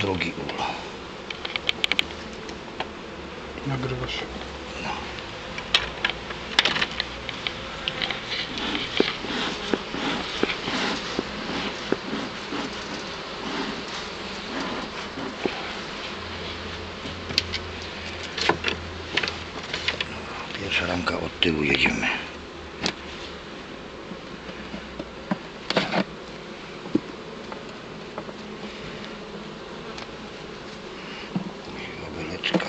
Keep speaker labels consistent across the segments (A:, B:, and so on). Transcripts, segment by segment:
A: Drogi ul.
B: Nagrywasz.
A: No. Pierwsza ramka od tyłu jedziemy. Obeleczka.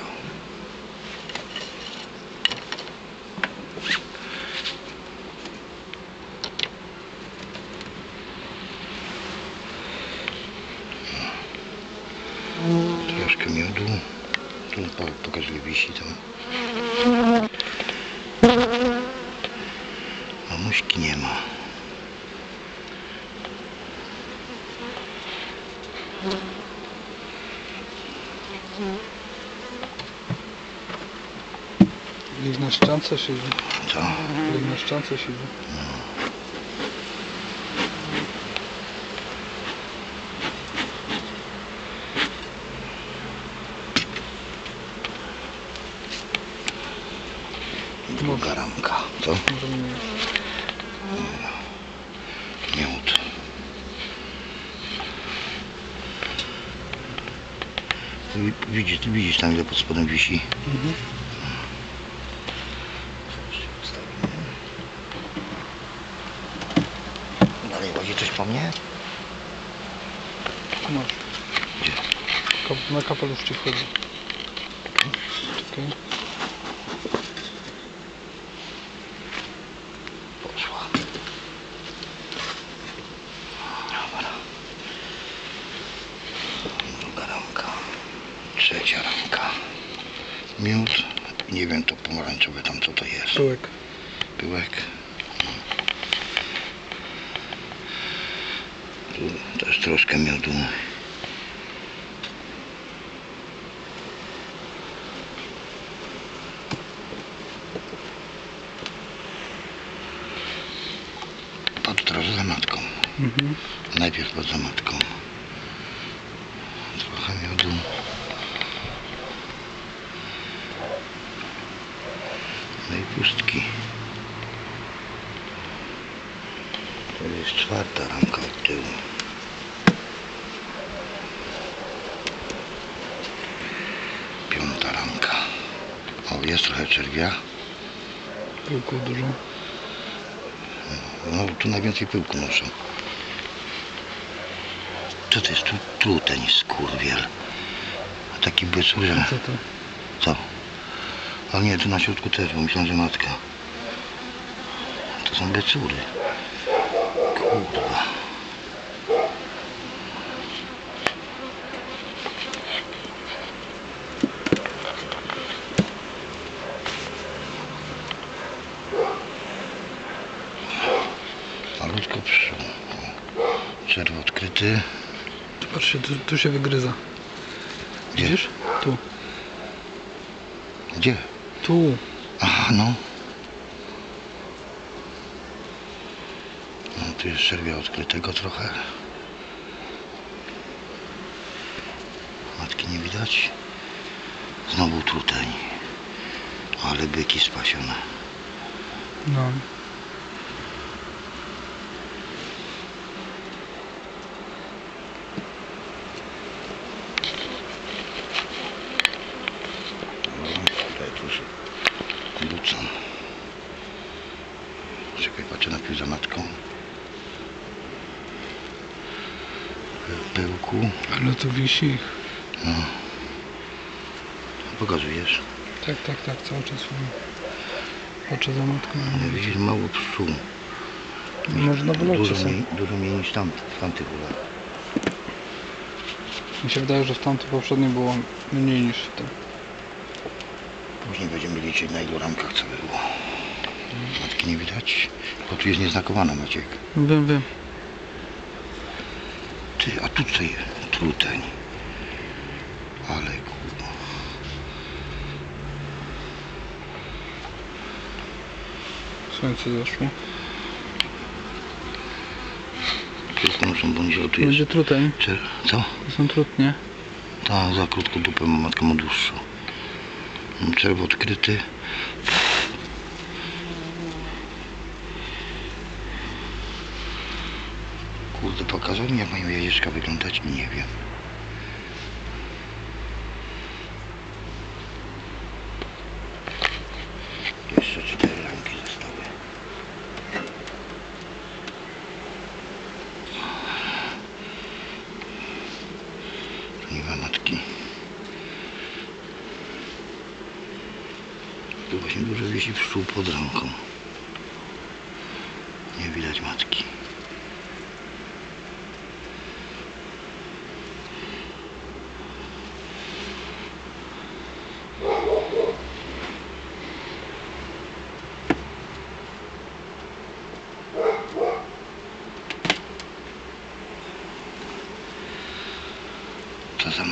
A: Troszkę miodu. Tu po- pokaż ile wisi tam. Mamuśki nie ma.
B: Gdzieś na ściance siedzi.
A: Co?
B: Gdzieś na ściance siedzi.
A: Druga ramka. Co?
B: Może nie.
A: Miód. Wi- Widzisz, widzisz tam ile pod spodem wisi?
B: Mhm.
A: Dalej chodzi coś po mnie?
B: Masz.
A: Gdzie?
B: Na kapelusz ci wchodzi. Czekaj.
A: Poszła. Dobra. Druga ramka. Trzecia ramka. Miód. Nie wiem to pomarańczowe tam co to jest.
B: Pyłek.
A: Pyłek. Tu też troszkę miodu. Pod teraz za matką.
B: Mhm.
A: Najpierw pod zamatką. Trochę miodu. I pustki. To jest czwarta ramka od tyłu. Piąta ramka. O, jest trochę czerwia.
B: Pyłków dużo.
A: No, tu najwięcej pyłku noszą. Co to jest? Tu truteń, skurwiel. A taki byczu, że...
B: Co to?
A: Co? A nie, tu na środku też, bo myślałem, że matka. To są beczury. Kurwa. Malutko pszczół. O, Czerw odkryty.
B: Patrzcie, tu, tu się wygryza.
A: Gdzie?
B: Widzisz? Tu.
A: Gdzie?
B: Tu.
A: Aha, no. No, tu jest czerwia odkrytego trochę. Matki nie widać. Znowu truteń. Ale byki spasione.
B: No,
A: tutaj tuż wrócą. Czekaj, patrzę na za matką. Py- Pyłku.
B: Ale tu wisi.
A: No. Pokazujesz.
B: Tak, tak, tak, cały czas mam. Patrzę za matką.
A: No, widzisz, mało pszczół.
B: Może na wylocie
A: Dużo mniej, dużo mniej niż tam, w tamtych ulach.
B: Mi się wydaje, że w tamtym poprzednim było mniej niż w tym.
A: Później będziemy liczyć na ilu ramkach co było. Matki nie widać, bo tu jest nieznakowana Maciek.
B: Wiem, wiem.
A: Ty, a tu co jest? Truteń. Ale kurwa.
B: Słońce zaszło.
A: Bo nie tu jest.
B: Będzie truteń.
A: Czer- Co?
B: To są trutnie.
A: Ta, za krótko dupę ma matka ma dłuższą. Czerw odkryty. Kurde, pokazał mi jak mają jajeczka wyglądać nie wiem. Jeszcze cztery ramki zostały. Tu nie ma matki. Tu właśnie dużo wisi pszczół pod ręką. Nie widać matki. Co za?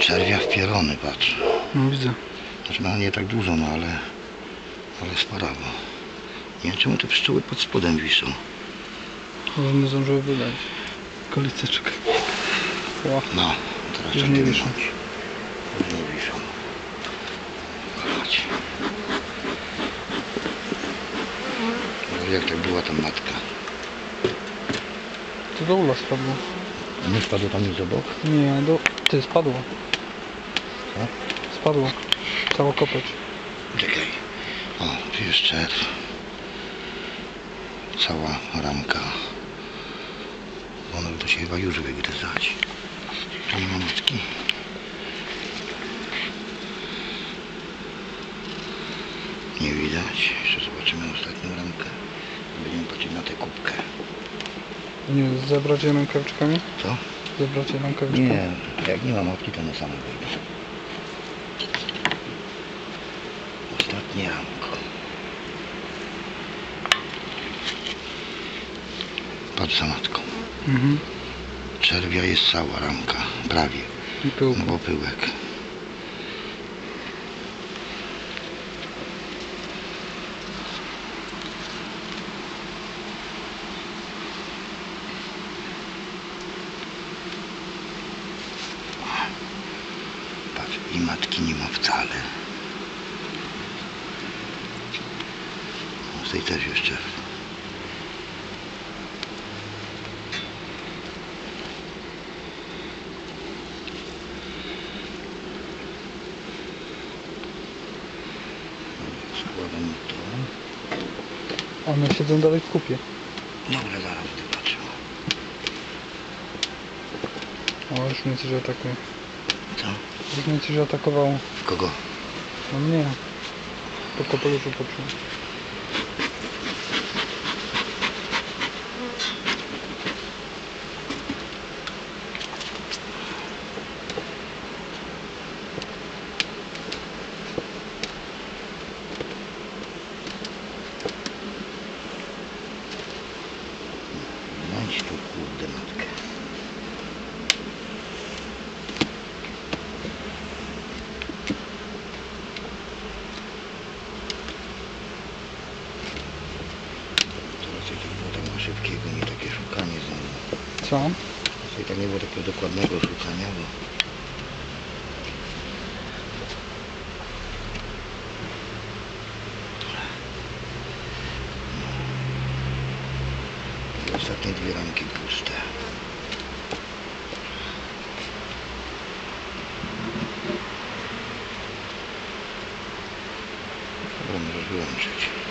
A: Czerwia w pierony, patrz.
B: No widzę.
A: Znaczy no nie tak dużo, no ale, ale sparawo. Nie wiem czemu te pszczoły pod spodem wiszą.
B: Ale nie zdążyły wydać. Koliceczkę. Ła.
A: No, teraz
B: Już
A: trzeba
B: nie wiszą.
A: Już nie wiszą. Chodź. No, jak tak była tam matka?
B: To do ula spadło.
A: Nie spadło tam nic obok?
B: Nie, do... Ty, spadło.
A: Co?
B: Spadło. Cało kopeć.
A: Czekaj. O, tu jest czerw. Cała ramka. One to się chyba już wygryzać. Tu nie ma matki. Nie widać. Jeszcze zobaczymy ostatnią ramkę. Będziemy patrzeć na tę kubkę.
B: Nie, zebrać je rękawiczkami?
A: Co?
B: Zebrać je rękawiczkami?
A: Nie, jak nie ma matki, to na same wyjdą. Ostatnie ramko. Patrz za matką.
B: Mhm.
A: Czerwia jest cała ramka, prawie.
B: I pyłka.
A: No bo pyłek. I matki nie ma wcale. Tej też jeszcze. Składam to.
B: One siedzą dalej w kupie.
A: Dobra, zaraz zobaczę.
B: O, już mnie coś atakuje.
A: Co?
B: Już mnie coś atakowało.
A: Kogo?
B: No mnie. Po kapeluszu poczułem.
A: Znajdź tu kurde matkę. Teraz jakieś było tak na szybkiego, nie takie szukanie znowu.
B: Co?
A: Dzisiaj tak nie było takiego dokładnego szukania, bo... Ostatnie dwie ramki puste. Możesz wyłączyć.